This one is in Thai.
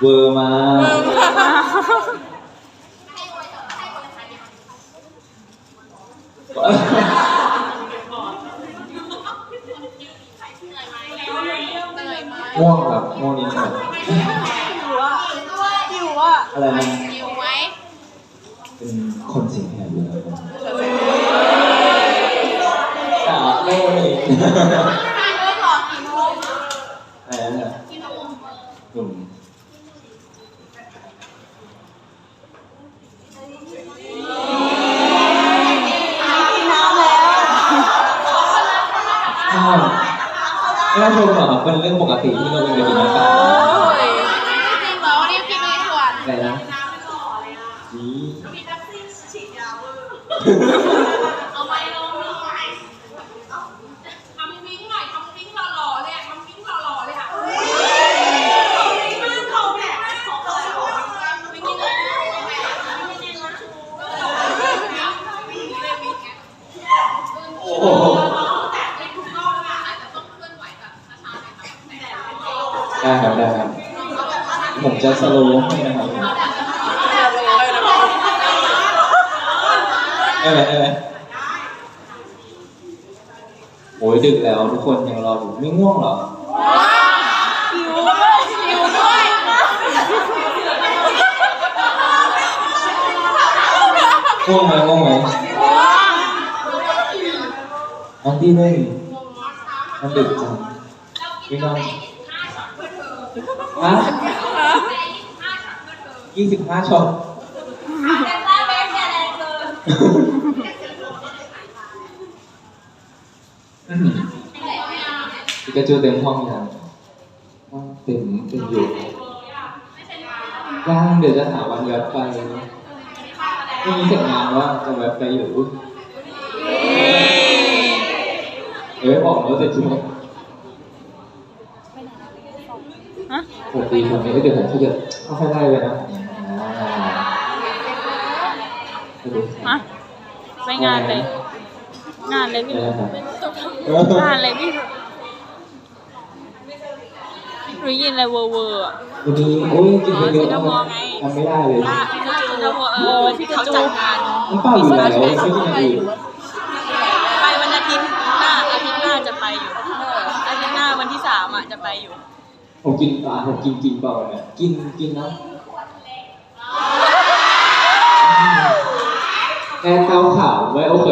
เวอร์มากง่วงครับง่วงนิดหน่อยหิวอะหิวอะอะไรนะหิวไหมเป็นคนเสียงแหบอยู่แล้วครับอ่าไม่มี ทานเริ่มหลอดกี่โมง อะไรนะ กี่โมง หนุ่ม กินน้ำแล้ว อ้าว ไม่น่าชมหรอครับเป็นเรื่องปกติที่เราเป็นกันอยู่นจริงเหรอรีบกินเลยส่วนอะไรนะนี่เอาไปลงเลยทำวิ่งหน่อยทำวิ่งหล่อๆเลยอะทำวิ่งหล่อๆเลยค่ะวิ่งกินโอ้โห ได้ครับได้ครับ ผมจะสโลว์ให้นะครับได้ไหมได้ไหมโอ้ยดึกแล้วทุกคนยังรออยู่ไม่ง่วงเหรอหิวด้วยหิวด้วยง่วงไหมง่วงไหมน้องที่ไม่มันดึกจังวิ่งนอน ฮะยี่สิบห้าช็อตแต่ว่าเบสเนี่ยแรงเกินอื้อหือปิกาจูเต็มห้องยังเต็มเต็มอยู่ยังเดี๋ยวจะหาวันแวบไปไม่มีเสร็จงานว่าจะแวบไปอยู่เอ้ยบอกแล้วแต่ชุด ฮะ ปกติผมเนี่ยเดี๋ยวผมเขาจะค่อยๆไล่ไปนะไปดูฮะไปงานเลย งานเลยพี่ได้ครับงานเลยพี่หรือยินอะไรเวอร์เวอร์อะวันนี้โอ้ยจริงๆเยอะมากทำไม่ได้เลยล่าพี่ก็จูนะเออที่เขาจัดงานมันเปล่าอยู่แล้วไม่ใช่ที่ไหนอื่นไปวันอาทิตย์หน้าอาทิตย์หน้าจะไปอยู่อาทิตย์หน้าวันที่สามอะจะไปอยู่ ผมกินปลาผมกินกินเปล่าเนี่ยกินกินนะแค่ข้าวขาวไม่โอเค